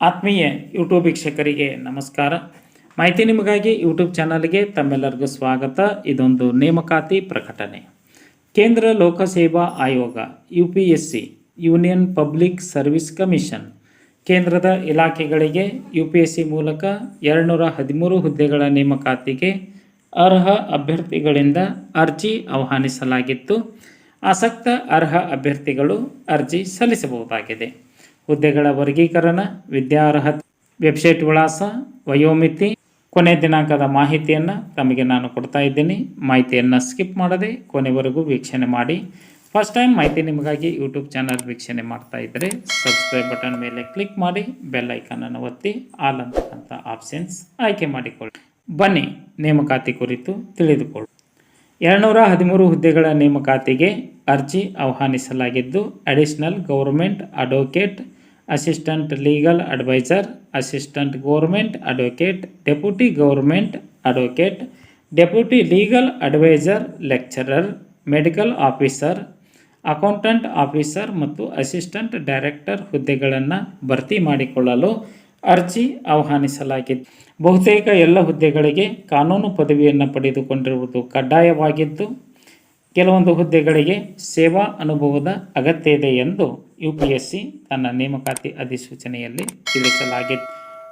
ಆತ್ಮೀಯ ಯೂಟ್ಯೂಬ್ ವೀಕ್ಷಕರಿಗೆ ನಮಸ್ಕಾರ. ಮಾಹಿತಿ ನಿಮಗಾಗಿ ಯೂಟ್ಯೂಬ್ ಚಾನಲ್ಗೆ ತಮ್ಮೆಲ್ಲರಿಗೂ ಸ್ವಾಗತ. ಇದೊಂದು ನೇಮಕಾತಿ ಪ್ರಕಟಣೆ. ಕೇಂದ್ರ ಲೋಕಸೇವಾ ಆಯೋಗ U P S C union public service commission ಕೇಂದ್ರದ ಇಲಾಖೆಗಳಿಗೆ ಯು ಪಿ ಎಸ್ ಸಿ ಮೂಲಕ ಎರಡುನೂರ ಹದಿಮೂರು ಹುದ್ದೆಗಳ ನೇಮಕಾತಿಗೆ ಅರ್ಹ ಅಭ್ಯರ್ಥಿಗಳಿಂದ ಅರ್ಜಿ ಆಹ್ವಾನಿಸಲಾಗಿತ್ತು. ಆಸಕ್ತ ಅರ್ಹ ಅಭ್ಯರ್ಥಿಗಳು ಅರ್ಜಿ ಸಲ್ಲಿಸಬಹುದಾಗಿದೆ. ಹುದ್ದೆಗಳ ವರ್ಗೀಕರಣ, ವಿದ್ಯಾರ್ಹತೆ, ವೆಬ್ಸೈಟ್ ವಿಳಾಸ, ವಯೋಮಿತಿ, ಕೊನೆ ದಿನಾಂಕದ ಮಾಹಿತಿಯನ್ನು ತಮಗೆ ನಾನು ಕೊಡ್ತಾ ಇದ್ದೀನಿ. ಮಾಹಿತಿಯನ್ನು ಸ್ಕಿಪ್ ಮಾಡದೆ ಕೊನೆವರೆಗೂ ವೀಕ್ಷಣೆ ಮಾಡಿ. ಫಸ್ಟ್ ಟೈಮ್ ಮಾಹಿತಿ ನಿಮಗಾಗಿ ಯೂಟ್ಯೂಬ್ ಚಾನಲ್ ವೀಕ್ಷಣೆ ಮಾಡ್ತಾ ಇದ್ದರೆ ಸಬ್ಸ್ಕ್ರೈಬ್ ಬಟನ್ ಮೇಲೆ ಕ್ಲಿಕ್ ಮಾಡಿ ಬೆಲ್ ಐಕನನ್ನು ಒತ್ತಿ ಆಲ್ ಅಂತಕ್ಕಂಥ ಆಪ್ಷನ್ಸ್ ಆಯ್ಕೆ ಮಾಡಿಕೊಳ್ಳಿ. ಬನ್ನಿ ನೇಮಕಾತಿ ಕುರಿತು ತಿಳಿದುಕೊಳ್ಳಿ ಎರಡುನೂರ ಹದಿಮೂರು ಹುದ್ದೆಗಳ ನೇಮಕಾತಿಗೆ ಅರ್ಜಿ ಆಹ್ವಾನಿಸಲಾಗಿದ್ದು additional government advocate assistant legal adviser assistant government advocate deputy government advocate deputy legal adviser lecturer medical officer accountant officer ಮತ್ತು ಅಸಿಸ್ಟೆಂಟ್ ಡೈರೆಕ್ಟರ್ ಹುದ್ದೆಗಳನ್ನು ಭರ್ತಿ ಮಾಡಿಕೊಳ್ಳಲು ಅರ್ಜಿ ಆಹ್ವಾನಿಸಲಾಗಿದೆ ಬಹುತೇಕ ಎಲ್ಲ ಹುದ್ದೆಗಳಿಗೆ ಕಾನೂನು ಪದವಿಯನ್ನು ಪಡೆದುಕೊಂಡಿರುವುದು ಕಡ್ಡಾಯವಾಗಿದ್ದು ಕೆಲವೊಂದು ಹುದ್ದೆಗಳಿಗೆ ಸೇವಾ ಅನುಭವದ ಅಗತ್ಯ ಇದೆ ಎಂದು ಯು ಪಿ ಎಸ್ ಸಿ ತನ್ನ ನೇಮಕಾತಿ ಅಧಿಸೂಚನೆಯಲ್ಲಿ ತಿಳಿಸಲಾಗಿದೆ.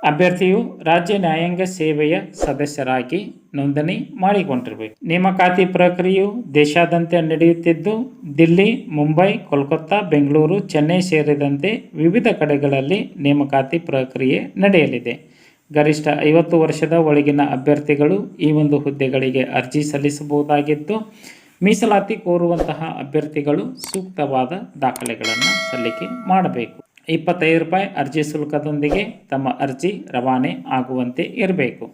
ಅಭ್ಯರ್ಥಿಯು ರಾಜ್ಯ ನ್ಯಾಯಾಂಗ ಸೇವೆಯ ಸದಸ್ಯರಾಗಿ ನೋಂದಣಿ ಮಾಡಿಕೊಂಡಿರಬೇಕು. ನೇಮಕಾತಿ ಪ್ರಕ್ರಿಯೆಯು ದೇಶಾದ್ಯಂತ ನಡೆಯುತ್ತಿದ್ದು, ದಿಲ್ಲಿ, ಮುಂಬೈ, ಕೋಲ್ಕತ್ತಾ, ಬೆಂಗಳೂರು, ಚೆನ್ನೈ ಸೇರಿದಂತೆ ವಿವಿಧ ಕಡೆಗಳಲ್ಲಿ ನೇಮಕಾತಿ ಪ್ರಕ್ರಿಯೆ ನಡೆಯಲಿದೆ. ಗರಿಷ್ಠ ಐವತ್ತು ವರ್ಷದ ಒಳಗಿನ ಅಭ್ಯರ್ಥಿಗಳು ಈ ಒಂದು ಹುದ್ದೆಗಳಿಗೆ ಅರ್ಜಿ ಸಲ್ಲಿಸಬಹುದಾಗಿದ್ದು ಮೀಸಲಾತಿ ಕೋರುವಂತಹ ಅಭ್ಯರ್ಥಿಗಳು ಸೂಕ್ತವಾದ ದಾಖಲೆಗಳನ್ನು ಸಲ್ಲಿಕೆ ಮಾಡಬೇಕು. ಇಪ್ಪತ್ತೈದು ರೂಪಾಯಿ ಅರ್ಜಿ ಶುಲ್ಕದೊಂದಿಗೆ ತಮ್ಮ ಅರ್ಜಿ ರವಾನೆ ಆಗುವಂತೆ ಇರಬೇಕು.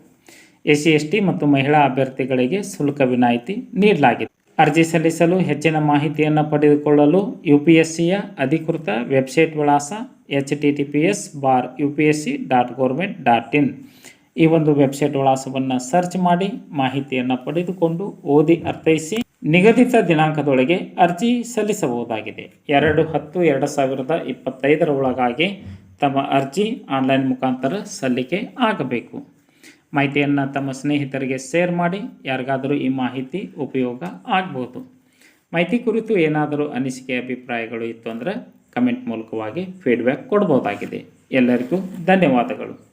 ಎಸ್ ಸಿ ಮತ್ತು ಮಹಿಳಾ ಅಭ್ಯರ್ಥಿಗಳಿಗೆ ಶುಲ್ಕ ವಿನಾಯಿತಿ ನೀಡಲಾಗಿದೆ. ಅರ್ಜಿ ಸಲ್ಲಿಸಲು ಹೆಚ್ಚಿನ ಮಾಹಿತಿಯನ್ನು ಪಡೆದುಕೊಳ್ಳಲು ಯು ಪಿ ಎಸ್ ಸಿಯ ಅಧಿಕೃತ ವೆಬ್ಸೈಟ್ ವಿಳಾಸ H T T P S bar U P S C dot government dot in. ಈ ಒಂದು ವೆಬ್ಸೈಟ್ ವಿಳಾಸವನ್ನು ಸರ್ಚ್ ಮಾಡಿ ಮಾಹಿತಿಯನ್ನು ಪಡೆದುಕೊಂಡು ಓದಿ ಅರ್ಥೈಸಿ. ನಿಗದಿತ ದಿನಾಂಕದೊಳಗೆ ಅರ್ಜಿ ಸಲ್ಲಿಸಬಹುದಾಗಿದೆ. ಎರಡು ಹತ್ತು ಎರಡು ಸಾವಿರದ ಇಪ್ಪತ್ತೈದರ ಒಳಗಾಗಿ ತಮ್ಮ ಅರ್ಜಿ ಆನ್ಲೈನ್ ಮುಖಾಂತರ ಸಲ್ಲಿಕೆ ಆಗಬೇಕು. ಮಾಹಿತಿಯನ್ನು ತಮ್ಮ ಸ್ನೇಹಿತರಿಗೆ ಶೇರ್ ಮಾಡಿ, ಯಾರಿಗಾದರೂ ಈ ಮಾಹಿತಿ ಉಪಯೋಗ ಆಗ್ಬೋದು. ಮಾಹಿತಿ ಕುರಿತು ಏನಾದರೂ ಅನಿಸಿಕೆ, ಅಭಿಪ್ರಾಯಗಳು ಇತ್ತು ಅಂದರೆ ಕಮೆಂಟ್ ಮೂಲಕವಾಗಿ ಫೀಡ್ಬ್ಯಾಕ್ ಕೊಡ್ಬೋದಾಗಿದೆ. ಎಲ್ಲರಿಗೂ ಧನ್ಯವಾದಗಳು.